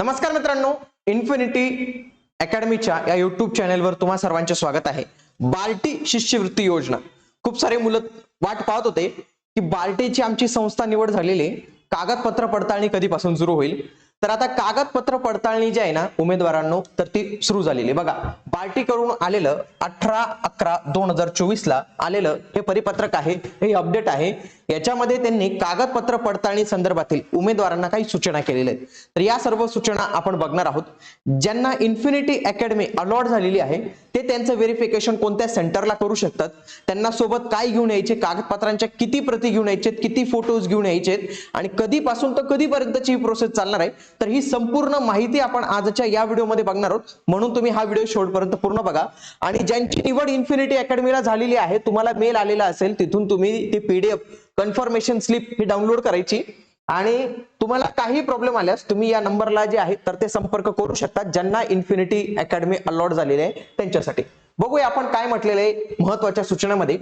नमस्कार मित्रांनो इन्फिनिटी अकॅडमीच्या या युट्यूब चॅनेलवर तुम्हा सर्वांचे स्वागत आहे बार्टी शिष्यवृत्ती योजना खूप सारे मुलं वाट पाहत होते की बार्टीची आमची संस्था निवड झालेली आहे. कागदपत्र पडताळणी कधीपासून सुरू होईल तर आता कागदपत्र पडताळणी जी आहे ना उमेदवारांनो तर ती सुरू झालेली आहे. बघा बार्टी करून आलेलं अठरा अकरा दोन हजार चोवीस ला आलेलं हे परिपत्रक आहे हे अपडेट आहे याच्यामध्ये त्यांनी कागदपत्र पडताळणी संदर्भातील उमेदवारांना काही सूचना केलेल्या आहेत. तर या सर्व सूचना आपण बघणार आहोत. ज्यांना इन्फिनिटी अकॅडमी अलॉट झालेली आहे ते त्यांचं व्हेरिफिकेशन कोणत्या सेंटरला करू शकतात? त्यांना सोबत काय घेऊन यायचे? कागदपत्रांच्या किती प्रती घेऊन यायचे किती फोटोज घेऊन यायचे आणि कधीपासून तर कधीपर्यंतची ही प्रोसेस चालणार आहे? तर ही संपूर्ण माहिती आपण आजच्या या व्हिडिओमध्ये बघणार आहोत. म्हणून तुम्ही हा व्हिडिओ शेवटपर्यंत पूर्ण बघा. आणि ज्यांची निवड इन्फिनिटी अकॅडमीला झालेली आहे तुम्हाला मेल आलेला असेल तिथून तुम्ही ती पीडीएफ कन्फर्मेशन स्लिप ही डाउनलोड करायची. आणि तुम्हाला काही प्रॉब्लेम आल्यास तुम्ही या नंबरला जे आहे तर ते संपर्क करू शकता ज्यांना इन्फिनिटी अकॅडमी अलॉट झालेली आहे त्यांच्यासाठी. बघूया आपण काय म्हटलेलं आहे महत्त्वाच्या सूचनेमध्ये.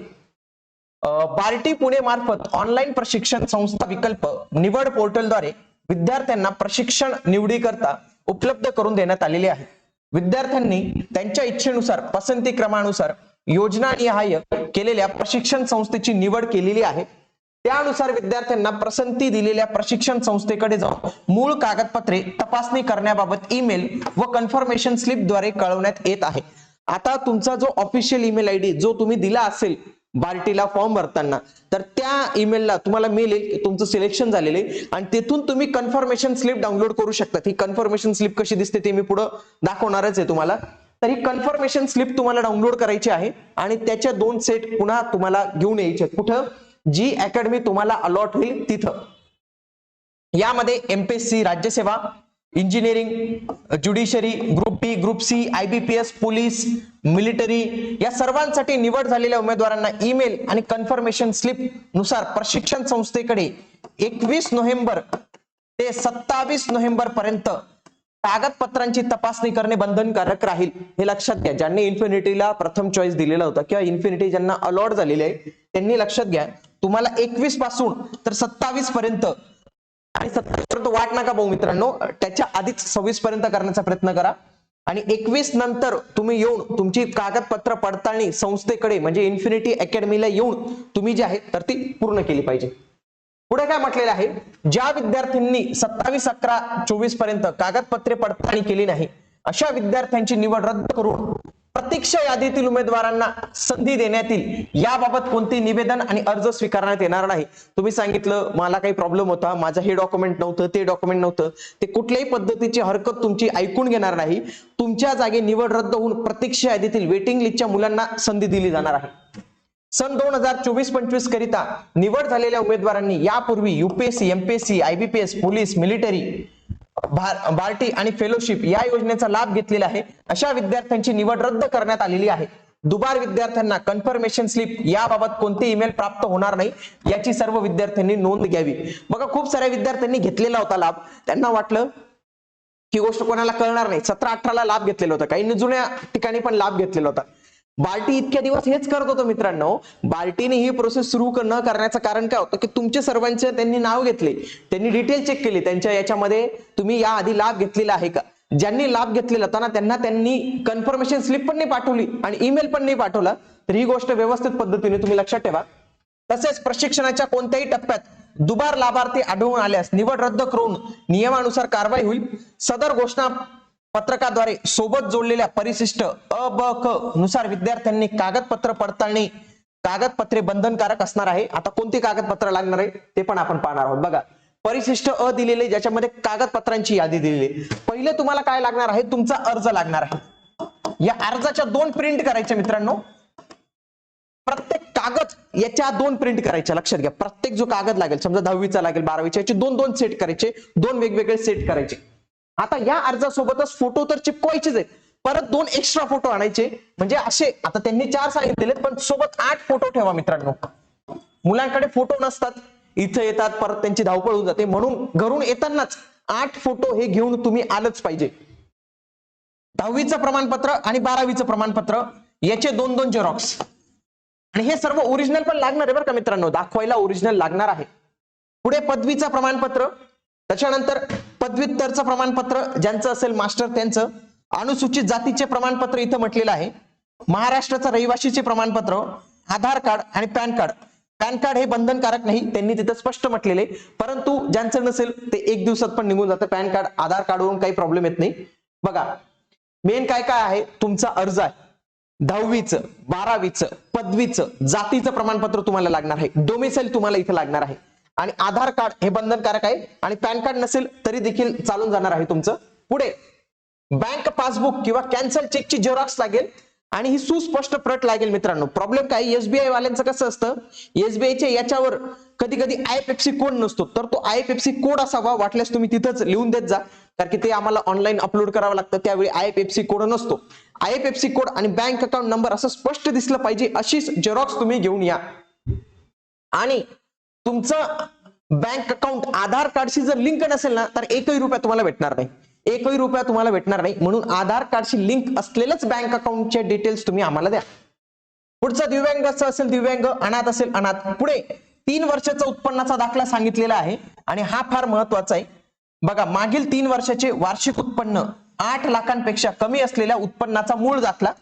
बार्टी पुणे मार्फत ऑनलाईन प्रशिक्षण संस्था विकल्प निवड पोर्टलद्वारे विद्यार्थ्यांना प्रशिक्षण निवडीकरता उपलब्ध करून देण्यात आलेले आहे. विद्यार्थ्यांनी त्यांच्या इच्छेनुसार पसंती क्रमानुसार योजना निहाय केलेल्या प्रशिक्षण संस्थेची निवड केलेली आहे. त्यानुसार विद्यार्थ्यांना पसंती दिलेल्या प्रशिक्षण संस्थेकडे जाऊन मूळ कागदपत्रे तपासणी करण्याबाबत ईमेल व कन्फर्मेशन स्लिपद्वारे कळवण्यात येत आहे. आता तुमचा जो ऑफिशियल ईमेल आयडी जो तुम्ही दिला असेल बार्टीला फॉर्म भरताना तर त्या ईमेलला तुम्हाला मेल येईल की तुमचं सिलेक्शन झालेलं आहे. आणि तिथून तुम्ही कन्फर्मेशन स्लिप डाउनलोड करू शकता. ही कन्फर्मेशन स्लिप कशी दिसते ते मी पुढं दाखवणारच आहे तुम्हाला. तर ही कन्फर्मेशन स्लिप तुम्हाला डाउनलोड करायची आहे आणि त्याच्या दोन सेट पुन्हा तुम्हाला घेऊन यायचे कुठं? जी अकॅडमी तुम्हाला अलॉट होईल तिथं. यामध्ये MPSC राज्यसेवा engineering judiciary group B group C IBPS police military या सर्वांसाठी निवड झालेल्या उमेदवारांना ईमेल आणि कन्फर्मेशन स्लिपनुसार प्रशिक्षण संस्थेकडे एकवीस नोव्हेंबर ते सत्तावीस नोव्हेंबर पर्यंत कागदपत्रांची तपासणी करणे बंधनकारक राहील हे लक्षात घ्या. ज्यांनी इन्फिनिटीला प्रथम चॉईस दिलेला होता किंवा इन्फिनिटी ज्यांना अलॉट झालेली आहे त्यांनी लक्षात घ्या. तुम्हाला एकवीसपासून तर सत्तावीस पर्यंत आणि सत्तावीस पर्यंत वाट नका भाऊ मित्रांनो. त्याच्या आधीच सव्वीस पर्यंत करण्याचा प्रयत्न करा. आणि एकवीस नंतर तुम्ही येऊन तुमची कागदपत्र पडताळणी संस्थेकडे म्हणजे इन्फिनिटी अकॅडमीला येऊन तुम्ही जे आहे तर ती पूर्ण केली पाहिजे. पुढे काय म्हटलेलं आहे? ज्या विद्यार्थ्यांनी सत्तावीस अकरा चोवीसपर्यंत कागदपत्रे पडताळणी केली नाही अशा विद्यार्थ्यांची निवड रद्द करून प्रतीक्षा यादीतील उमेदवारांना संधी देण्यात येईल याबाबत कोणते निवेदन आणि अर्ज स्वीकारण्यात येणार नाही. तुम्ही सांगितलं मला काही प्रॉब्लेम होता माझं हे डॉक्युमेंट नव्हतं ते डॉक्युमेंट नव्हतं ते कुठल्याही पद्धतीची हरकत तुमची ऐकून घेणार नाही. तुमच्या जागी निवड रद्द होऊन प्रतीक्षा यादीतील वेटिंग लिस्टच्या मुलांना संधी दिली जाणार आहे. सन दोन हजार चोवीस पंचवीस करिता निवड झालेल्या उमेदवारांनी यापूर्वी UPSC MPSC IBPS police military भार- बार्टी आणि फेलोशिप या योजनेचा लाभ घेतलेला आहे. अशा विद्यार्थ्यांची निवड रद्द करण्यात आलेली आहे. दुबार विद्यार्थ्यांना कन्फर्मेशन स्लिप याबाबत कोणते ईमेल प्राप्त होणार नाही याची सर्व विद्यार्थ्यांनी नोंद घ्यावी. बघा खूप साऱ्या विद्यार्थ्यांनी घेतलेला होता लाभ. त्यांना वाटलं ही गोष्ट कोणाला कळणार नाही. सतरा अठराला लाभ घेतलेला होता. काही जुन्या ठिकाणी पण लाभ घेतलेला होता. बार्टी इतक्या दिवस हेच करत होतो मित्रांनो. बार्टीने ही प्रोसेस सुरू न करण्याचं कारण काय होतं की तुमचे सर्वांचे त्यांनी नाव घेतले. त्यांनी डिटेल चेक केली. त्यांच्या याच्यामध्ये तुम्ही या आधी लाभ घेतलेला आहे का? ज्यांनी लाभ घेतलेला होता ना त्यांना त्यांनी कन्फर्मेशन स्लिप पण नाही पाठवली आणि ईमेल पण नाही पाठवला. तर ही गोष्ट व्यवस्थित पद्धतीने तुम्ही लक्षात ठेवा. तसेच प्रशिक्षणाच्या कोणत्याही टप्प्यात दुबार लाभार्थी आढळून आल्यास निवड रद्द करून नियमानुसार कारवाई होईल. सदर घोषणा पत्रकाद्वारे सोबत जोडलेल्या परिशिष्ट अ ब क नुसार विद्यार्थ्यांनी कागदपत्र पडताळणी कागदपत्रे बंधनकारक असणार आहे. आता कोणती कागदपत्र लागणार आहे ते पण आपण पाहणार आहोत. बघा परिशिष्ट अ दिलेले ज्याच्यामध्ये कागदपत्रांची यादी दिलेली आहे. पहिले तुम्हाला काय लागणार आहे? तुमचा अर्ज लागणार आहे. या अर्जाच्या दोन प्रिंट करायच्या मित्रांनो. प्रत्येक कागद याच्या दोन प्रिंट करायच्या लक्षात घ्या. प्रत्येक जो कागद लागेल समजा दहावीचा लागेल बारावीचा याचे दोन दोन सेट करायचे. दोन वेगवेगळे सेट करायचे. आता या अर्जासोबतच फोटो तर चिपकवायचेच आहेत. परत दोन एक्स्ट्रा फोटो आणायचे. म्हणजे असे आता त्यांनी चार सांगितलेले पण सोबत आठ फोटो ठेवा मित्रांनो. मुलांकडे फोटो नसतात. इथं येतात परत त्यांची धावपळ होऊन जाते. म्हणून घरून येतानाच आठ फोटो हे घेऊन तुम्ही आलंच पाहिजे. दहावीचं प्रमाणपत्र आणि बारावीचं प्रमाणपत्र याचे दोन दोन झेरॉक्स आणि हे सर्व ओरिजिनल पण लागणार आहे बरं का मित्रांनो. दाखवायला ओरिजिनल लागणार आहे. पुढे पदवीचं प्रमाणपत्र त्याच्यानंतर पदव्युत्तरचं प्रमाणपत्र ज्यांचं असेल मास्टर त्यांचं अनुसूचित जातीचे प्रमाणपत्र इथं म्हटलेलं आहे. महाराष्ट्राचं रहिवासीचे प्रमाणपत्र आधार कार्ड आणि पॅन कार्ड. पॅन कार्ड हे बंधनकारक नाही त्यांनी तिथं स्पष्ट म्हटलेले परंतु ज्यांचं नसेल ते एक दिवसात पण निघून जातं. पॅन कार्ड आधार कार्डवरून काही प्रॉब्लेम येत नाही. बघा मेन काय काय आहे? तुमचा अर्ज आहे. दहावीचं बारावीचं पदवीचं जातीचं प्रमाणपत्र तुम्हाला लागणार आहे. डोमिसाईल तुम्हाला इथं लागणार आहे. आणि आधार कार्ड हे बंधनकारक आहे. आणि पॅन कार्ड नसेल तरी देखील चालून जाणार आहे तुमचं. पुढे बँक पासबुक किंवा कॅन्सल चेकची झेरॉक्स लागेल. आणि ही सुस्पष्ट प्रट लागेल मित्रांनो. प्रॉब्लेम काय? एसबीआय वाल्यांचं कसं असतं? एसबीआयच्या याच्यावर कधी कधी आय पेप्सी कोड नसतो. तर तो आय पेप्सी कोड असावा. वाटल्यास तुम्ही तिथंच लिहून देत जा. कारण की ते आम्हाला ऑनलाईन अपलोड करावं लागतं. त्यावेळी आय पेप्सी कोड नसतो. आय पेप्सी कोड आणि बँक अकाउंट नंबर असं स्पष्ट दिसलं पाहिजे. अशीच झेरॉक्स तुम्ही घेऊन या. आणि तुमचं बँक अकाउंट आधार कार्डशी जर लिंक नसेल ना तर एकही रुपया तुम्हाला भेटणार नाही. एकही रुपया तुम्हाला भेटणार नाही. म्हणून आधार कार्डशी लिंक असलेलंच बँक अकाउंटचे डिटेल्स तुम्ही आम्हाला द्या. पुढचं दिव्यांगाचं असेल दिव्यांग अनाथ असेल अनाथ. पुढे तीन वर्षाचा उत्पन्नाचा दाखला सांगितलेला आहे आणि हा फार महत्त्वाचा आहे. बघा मागील तीन वर्षाचे वार्षिक उत्पन्न आठ लाखांपेक्षा कमी असलेल्या उत्पन्नाचा मूळ दाखला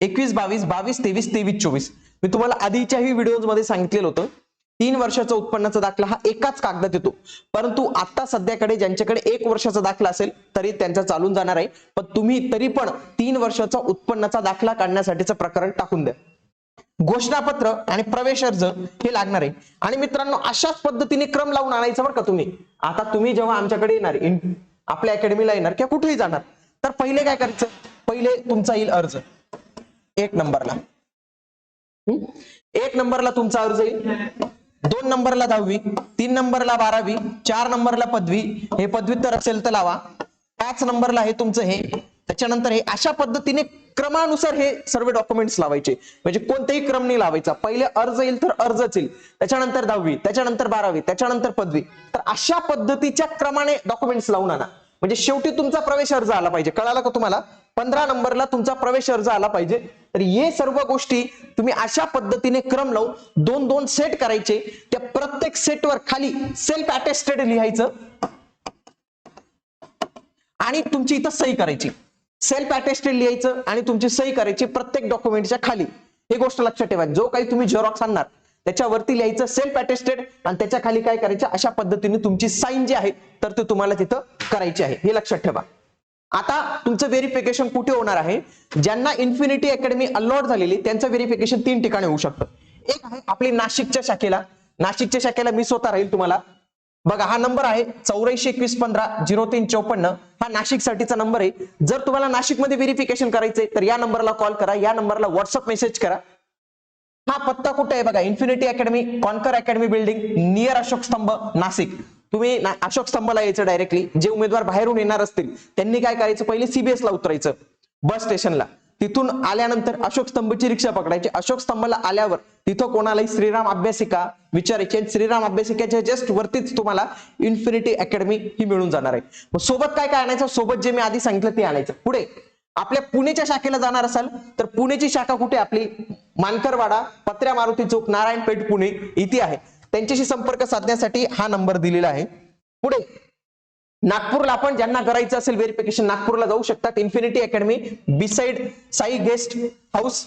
एकवीस बावीस बावीस तेवीस तेवीस चोवीस. मी तुम्हाला आधीच्याही व्हिडिओमध्ये सांगितलेलं होतं. तीन वर्षाचा उत्पन्नाचा दाखला हा एकाच कागदात येतो. परंतु आता सध्याकडे ज्यांच्याकडे एक वर्षाचा दाखला असेल तरी त्यांचा चालून जाणार आहे. पण तुम्ही तरी पण तीन वर्षाचा उत्पन्नाचा दाखला काढण्यासाठीचं प्रकरण टाकून द्या. घोषणापत्र आणि प्रवेश अर्ज हे लागणार आहे. आणि मित्रांनो अशाच पद्धतीने क्रम लावून आणायचा बरं का तुम्ही? आता तुम्ही जेव्हा आमच्याकडे येणार आपल्या अकॅडमीला येणार किंवा कुठेही जाणार तर पहिले काय करायचं? पहिले तुमचा येईल अर्ज. एक नंबरला. एक नंबरला तुमचा अर्ज येईल. दोन नंबरला दहावी तीन नंबरला बारावी चार नंबरला पदवी. हे पदव्युत्तर असेल तर लावा. पाच नंबरला हे तुमचं हे. त्याच्यानंतर हे अशा पद्धतीने क्रमानुसार हे सर्व डॉक्युमेंट्स लावायचे. म्हणजे कोणतेही क्रम नाही लावायचा. पहिले अर्ज येईल तर अर्जच येईल. त्याच्यानंतर दहावी त्याच्यानंतर बारावी त्याच्यानंतर पदवी. तर अशा पद्धतीच्या क्रमाने डॉक्युमेंट्स लावून आणा. म्हणजे शेवटी तुमचा प्रवेश अर्ज आला पाहिजे. कळाला का तुम्हाला? पंधरा नंबरला तुमचा प्रवेश अर्ज आला पाहिजे. तर हे सर्व गोष्टी तुम्ही अशा पद्धतीने क्रम लावून दोन दोन सेट करायचे. त्या प्रत्येक सेटवर खाली सेल्फ अटेस्टेड लिहायचं. आणि तुमची इथं सही करायची. सेल्फ अटेस्टेड लिहायचं आणि तुमची सही करायची प्रत्येक डॉक्युमेंटच्या खाली. हे गोष्ट लक्षात ठेवा. जो काही तुम्ही झेरॉक्स आणणार त्याच्यावरती लिहायचं सेल्फ अटेस्टेड आणि त्याच्याखाली काय करायचं? अशा पद्धतीने तुमची साईन जी आहे तर ते तुम्हाला तिथं करायची आहे. हे लक्षात ठेवा. आता तुमचं व्हेरिफिकेशन कुठे होणार आहे? ज्यांना इन्फिनिटी अकॅडमी अलॉट झालेली त्यांचं व्हेरिफिकेशन तीन ठिकाणी होऊ शकतं. एक आहे आपली नाशिकच्या शाखेला. नाशिकच्या शाखेला मी स्वतः राहील तुम्हाला. बघा हा नंबर आहे चौऱ्याऐंशी एकवीस पंधरा झिरो तीन चौपन्न. हा नाशिकसाठीचा नंबर आहे. जर तुम्हाला नाशिकमध्ये व्हेरिफिकेशन करायचंय तर या नंबरला कॉल करा या नंबरला व्हॉट्सअप मेसेज करा. हा पत्ता कुठे आहे बघा? Infinity academy conquer academy building near Ashok Stambh Nashik. तुम्ही अशोक स्तंभला यायचं डायरेक्टली जे उमेदवार बाहेरून येणार असतील त्यांनी काय करायचं? पहिले सीबीएस ला उतरायचं बस स्टेशनला. तिथून आल्यानंतर अशोक स्तंभची रिक्षा पकडायची. अशोक स्तंभला आल्यावर तिथं कोणालाही श्रीराम अभ्यासिका विचारायची आणि श्रीराम अभ्यासिकेच्या जस्ट वरतीच तुम्हाला इन्फिनिटी अकॅडमी ही मिळून जाणार आहे. मग सोबत काय काय आणायचं? सोबत जे मी आधी सांगितलं ते आणायचं. पुढे आपल्या पुणेच्या शाखेला जाणार असाल तर पुणेची शाखा कुठे आपली? मानकरवाडा पत्र्या मारुती चौक नारायणपेठ पुणे इथे आहे. त्यांच्याशी संपर्क साधण्यासाठी हा नंबर दिलेला आहे. पुढे नागपूरला आपण ज्यांना करायचं असेल व्हेरिफिकेशन नागपूरला जाऊ शकतात. Infinity academy beside Sai guest house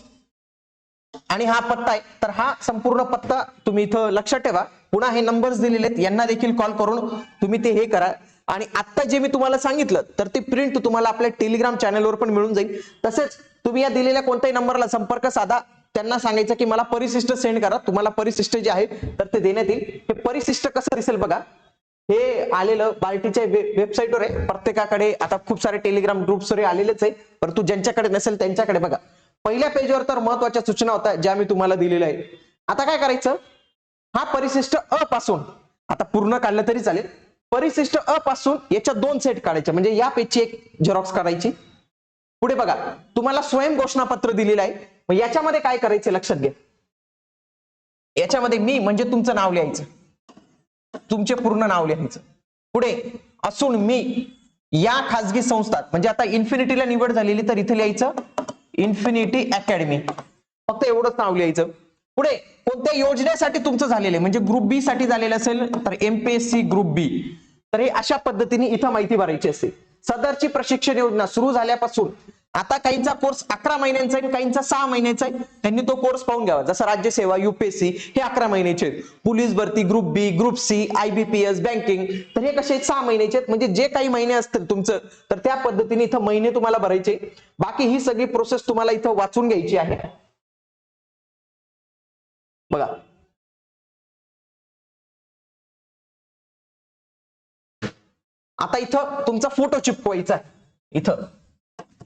आणि हा पत्ता आहे. तर हा संपूर्ण पत्ता तुम्ही इथं लक्षात ठेवा. पुन्हा हे नंबर्स दिलेले आहेत. यांना देखील कॉल करून तुम्ही ते हे करा. आणि आता जे मी तुम्हाला सांगितलं तर ते प्रिंट तुम्हाला आपल्या टेलिग्राम चॅनलवर पण मिळून जाईल. तसेच तुम्ही या दिलेल्या कोणत्याही नंबरला संपर्क साधा. त्यांना सांगायचं की मला परिशिष्ट सेंड करा. तुम्हाला परिशिष्ट जे आहे तर ते देण्यात येईल. हे परिशिष्ट कसं दिसेल बघा. हे आलेलं बार्टीच्या वेबसाईटवर आहे. प्रत्येकाकडे आता खूप सारे टेलिग्राम ग्रुप्स वगैरे आलेलेच आहे. परंतु ज्यांच्याकडे नसेल त्यांच्याकडे बघा. पहिल्या पेजवर तर महत्त्वाच्या सूचना होत्या ज्या मी तुम्हाला दिलेल्या आहेत. आता काय करायचं? हा परिशिष्ट अ पासून आता पूर्ण काढलं तरी चालेल. परिशिष्ट अ पासून याच्या दोन सेट काढायचे. म्हणजे या पेजची एक झेरॉक्स काढायची. पुढे बघा. तुम्हाला स्वयं घोषणापत्र दिलेलं आहे. मग याच्यामध्ये काय करायचं लक्षात घ्या याच्यामध्ये मी म्हणजे तुमचं नाव लिहायचं. तुमचे पूर्ण नाव लिहायचं. पुढे असून मी या खासगी संस्थात म्हणजे आता इन्फिनिटीला निवड झालेली तर इथे लिहायचं इन्फिनिटी अकॅडमी. फक्त एवढंच नाव लिहायचं. पुढे कोणत्या योजनेसाठी तुमचं झालेलं आहे? म्हणजे ग्रुप बी साठी झालेलं असेल तर एमपीएससी ग्रुप बी तर हे अशा पद्धतीने इथं माहिती भरायची असते सदरची प्रशिक्षण योजना सुरू झाल्यापासून आता काहींचा कोर्स अकरा महिन्यांचा आहे काहींचा सहा महिन्याचा आहे. त्यांनी तो कोर्स पाहून घ्यावा. जसं राज्यसेवा युपीएससी हे अकरा महिन्याचे आहेत. पोलीस भरती group B group C IBPS banking तर हे कसे सहा महिन्याचे आहेत. म्हणजे जे काही महिने असतील तुमचं तर त्या पद्धतीने इथं महिने तुम्हाला भरायचे बाकी ही सगळी प्रोसेस तुम्हाला इथं वाचून घ्यायची आहे. बघा. आता इथं तुमचा फोटो चिपकवायचा आहे. इथं.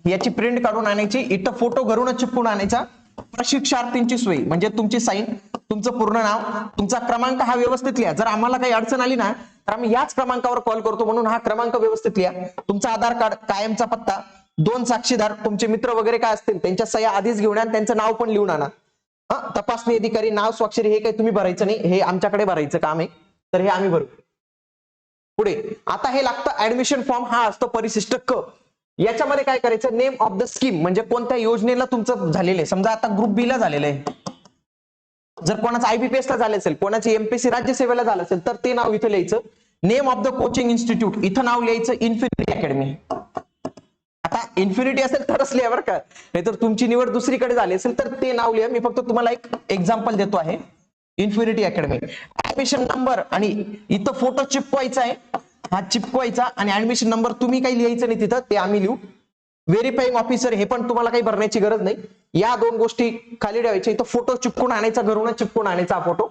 याची प्रिंट काढून आणायची. इथं फोटो घरूनच चिपकून आणायचा. प्रशिक्षार्थींची सोय. म्हणजे तुमची साईन तुमचं पूर्ण नाव तुमचा क्रमांक हा व्यवस्थित लिहा. जर आम्हाला काही अडचण आली ना तर आम्ही याच क्रमांकावर कॉल करतो म्हणून हा क्रमांक व्यवस्थित लिहा. तुमचा आधार कार्ड कायमचा पत्ता दोन साक्षीदार तुमचे मित्र वगैरे काय असतील त्यांच्या सह्या आधीच घेऊन आणि त्यांचं नाव पण लिहून आणा. हा? तपासणी अधिकारी नाव स्वाक्षरी हे काही तुम्ही भरायचं नाही. हे आमच्याकडे भरायचं काम आहे. तर हे आम्ही भरू. पुढे. आता हे लागतं ऍडमिशन फॉर्म हा असतो परिशिष्ट क. याच्यामध्ये काय करायचं? नेम ऑफ द स्कीम म्हणजे कोणत्या योजनेला तुमचं झालेलं आहे? समजा आता ग्रुप बी ला झालेलं आहे. जर कोणाचं आयबीपीएस ला झालं असेल कोणाची एमपीसी राज्यसेवेला झालं असेल तर ते नाव इथं लिहायचं. Name of the coaching institute इथं नाव लिहायचं इन्फिनिटी अकॅडमी आता इन्फिनिटी असेल तरच लिहा बरं का. नाहीतर तुमची निवड दुसरीकडे झाली असेल तर ते नाव लिहा. मी फक्त तुम्हाला एक एक्झाम्पल देतो आहे. इन्फिनिटी अकॅडमी ऍडमिशन नंबर आणि इथं फोटो चिपवायचा आहे. हा चिपकवायचा आणि ऍडमिशन नंबर तुम्ही काही लिहायचं नाही तिथं ते आम्ही लिहू. व्हेरीफाईंग ऑफिसर हे पण तुम्हाला काही भरण्याची गरज नाही. या दोन गोष्टी खाली ठेवायच्या. इथं फोटो चिपकून आणायचा घरून चिपकून आणायचा फोटो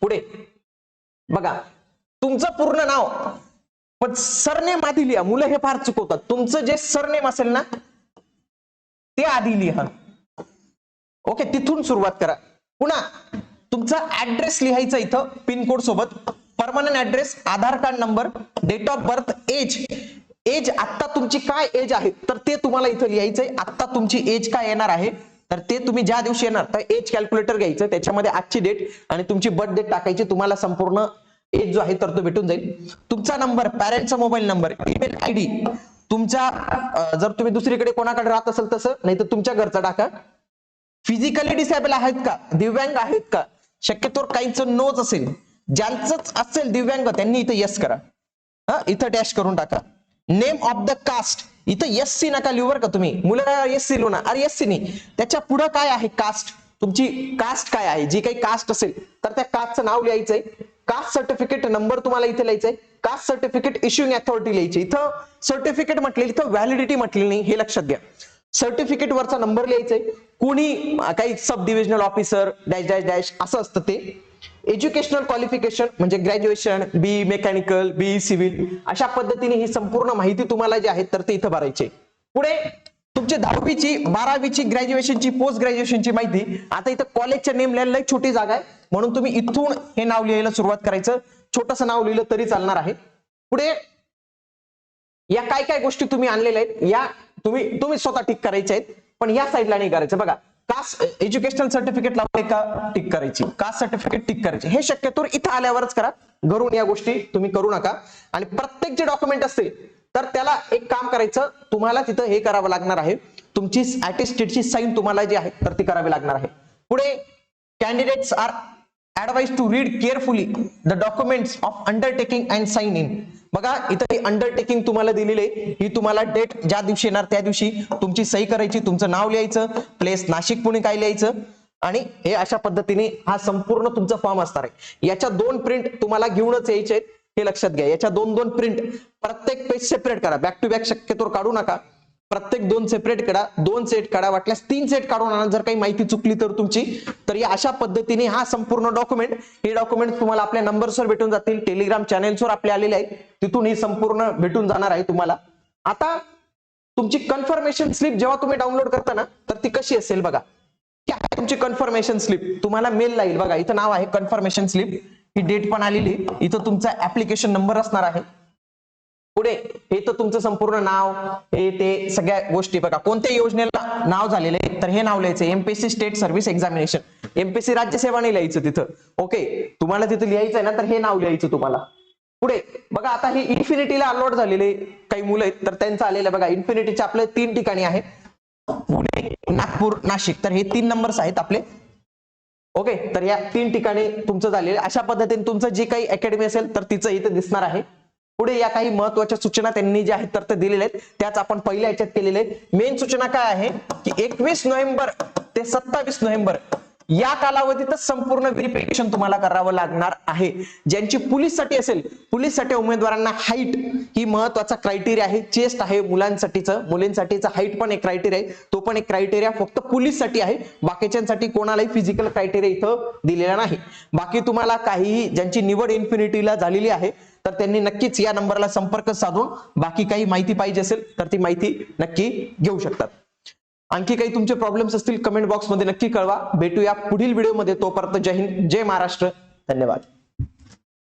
पुढे. बघा. तुमचं पूर्ण नाव. पण सरनेम आधी लिहा. मुलं हे फार चुकवतात. तुमचं जे सरनेम असेल ना ते आधी लिहा. ओके तिथून सुरुवात करा. पुन्हा तुमचा ऍड्रेस लिहायचा इथं पिनकोड सोबत. Permanent address Aadhaar card number date of birth age age आता तुमची काय एज आहे? तर ते तुम्हाला इथं लिहायचंय आता तुमची एज काय येणार आहे? तर ते तुम्ही ज्या दिवशी येणार तर एज कॅल्क्युलेटर घ्यायचं त्याच्यामध्ये आजची डेट आणि तुमची बर्थ डेट टाकायची तुम्हाला संपूर्ण एज जो आहे तर तो भेटून जाईल. तुमचा नंबर पॅरेंटचा मोबाईल नंबर ईमेल आयडी तुमच्या जर तुम्ही दुसरीकडे कोणाकडे राहत असेल तसं नाही तर तुमच्या घरचा टाका फिजिकली डिसेबल आहेत का? दिव्यांग आहेत का? शक्यतो काहींचं नोच असेल. ज्यांचंच असेल दिव्यांग त्यांनी इथं यस करा. हा इथं डॅश करून टाका. नेम ऑफ द कास्ट इथं एस सी नका लिहू बरं का तुम्ही. मुलं एस सी लिहू ना. अरे एस सी नाही. त्याच्या पुढं काय आहे कास्ट तुमची कास्ट काय आहे? जी काही कास्ट असेल तर त्या कास्टचं नाव लिहायचंय. कास्ट सर्टिफिकेट नंबर तुम्हाला इथे लिहायचंय. कास्ट सर्टिफिकेट इश्युइंग अथॉरिटी लिहायची. इथं सर्टिफिकेट म्हटलेली इथं व्हॅलिडिटी म्हटलेली नाही हे लक्षात घ्या. सर्टिफिकेट वरचा नंबर लिहायचंय. कोणी काही sub divisional officer dash dash dash असं असतं ते. एज्युकेशनल क्वालिफिकेशन म्हणजे graduation B mechanical B civil अशा पद्धतीने ही संपूर्ण माहिती तुम्हाला जी आहे तर ते इथं भरायचे पुढे तुमची दहावीची बारावीची ग्रॅज्युएशनची पोस्ट ग्रॅज्युएशनची माहिती. आता इथं कॉलेजच्या नेम लिहायला छोटी जागा आहे. म्हणून तुम्ही इथून हे नाव लिहायला सुरुवात करायचं. छोटस नाव लिहिलं तरी चालणार आहे. पुढे या काय काय गोष्टी तुम्ही आणलेल्या आहेत या तुम्ही तुम्ही स्वतः टिक करायच्या आहेत. पण या साईडला नाही करायचं. बघा कास्ट एज्युकेशनल सर्टिफिकेट लावले का टिक करायची. कास्ट सर्टिफिकेट टिक करायची. हे शक्यतो इथं आल्यावरच करा. घरून या गोष्टी तुम्ही करू नका. आणि प्रत्येक जे डॉक्युमेंट असते तर त्याला एक काम करायचं. तुम्हाला तिथं हे करावं लागणार आहे. तुमची अटेस्टेडची साईन तुम्हाला जी आहे तर ती करावी लागणार आहे. पुढे candidates are advised to read carefully the documents of undertaking and sign in बघा इथं ही अंडरटेकिंग तुम्हाला दिलेली आहे. ही तुम्हाला डेट ज्या दिवशी येणार त्या दिवशी तुमची सही करायची तुमचं नाव लिहायचं प्लेस नाशिक पुणे काय लिहायचं. आणि हे अशा पद्धतीने हा संपूर्ण तुमचा फॉर्म असणार आहे. याच्या दोन प्रिंट तुम्हाला घेऊनच यायचे आहेत. हे लक्षात घ्या याच्या दोन दोन प्रिंट प्रत्येक पेज सेपरेट करा. बॅक टू बॅक शक्यतो काढू नका. प्रत्येक दोन सेपरेट काढा दोन सेट काढा. वाटल्यास तीन सेट काढून आणा जर काही माहिती चुकली तर तुमची. तर या अशा पद्धतीने हा संपूर्ण डॉक्युमेंट हे डॉक्युमेंट तुम्हाला आपल्या नंबर्सवर भेटून जातील. टेलिग्राम चॅनेल्सवर आपले आलेले आहेत तिथून ही संपूर्ण भेटून जाणार आहे तुम्हाला. आता तुमची कन्फर्मेशन स्लिप जेव्हा तुम्ही डाउनलोड करता ना तर ती कशी असेल बघा. तुमची कन्फर्मेशन स्लिप तुम्हाला मेल येईल बघा. इथं नाव आहे कन्फर्मेशन स्लिप ही डेट पण आलेली. इथं तुमचा ऍप्लिकेशन नंबर असणार आहे. पुढे हे तर तुमचं संपूर्ण नाव हे ते सगळ्या गोष्टी बघा. कोणत्या योजनेला नाव झालेलं आहे तर हे नाव लिहायचं MPSC state service examination MPSC राज्यसेवा नाही लिहायचं तिथं. ओके तुम्हाला तिथं लिहायचं आहे ना तर हे नाव लिहायचं तुम्हाला. पुढे बघा आता हे इन्फिनिटीला अनलोड झालेले काही मुलं आहेत तर त्यांचं आलेलं बघा इन्फिनिटीचे आपले तीन ठिकाणी आहे. पुणे नागपूर नाशिक तर हे तीन नंबर्स आहेत आपले. ओके तर या तीन ठिकाणी तुमचं झालेलं अशा पद्धतीने तुमचं जे काही अकॅडमी असेल तर तिचं इथे दिसणार आहे. पुढे या काही महत्त्वाच्या सूचना त्यांनी ज्या आहेत तर ते दिलेल्या आहेत. त्याच आपण पहिल्या याच्यात केलेले मेन सूचना काय आहे की एकवीस नोव्हेंबर ते सत्तावीस नोव्हेंबर या कालावधीतच संपूर्ण व्हेरिफिकेशन तुम्हाला करावं लागणार आहे. ज्यांची पोलीससाठी असेल पोलीससाठी उमेदवारांना हाईट ही महत्त्वाचा क्रायटेरिया आहे. चेस्ट आहे मुलांसाठीचं मुलींसाठीचं हाईट पण एक क्रायटेरिया आहे. तो पण एक क्रायटेरिया फक्त पोलीससाठी आहे. बाकीच्यांसाठी कोणालाही फिजिकल क्रायटेरिया इथं दिलेला नाही. बाकी तुम्हाला काहीही ज्यांची निवड इन्फिनिटीला झालेली आहे तर त्यांनी नक्कीच या नंबरला संपर्क साधून बाकी काही माहिती पाहिजे असेल तर ती माहिती नक्की घेऊ शकतात. आणखी काही तुमचे प्रॉब्लेम्स असतील कमेंट बॉक्समध्ये नक्की कळवा. भेटूया पुढील व्हिडिओमध्ये तोपर्यंत जय हिंद जय महाराष्ट्र. धन्यवाद.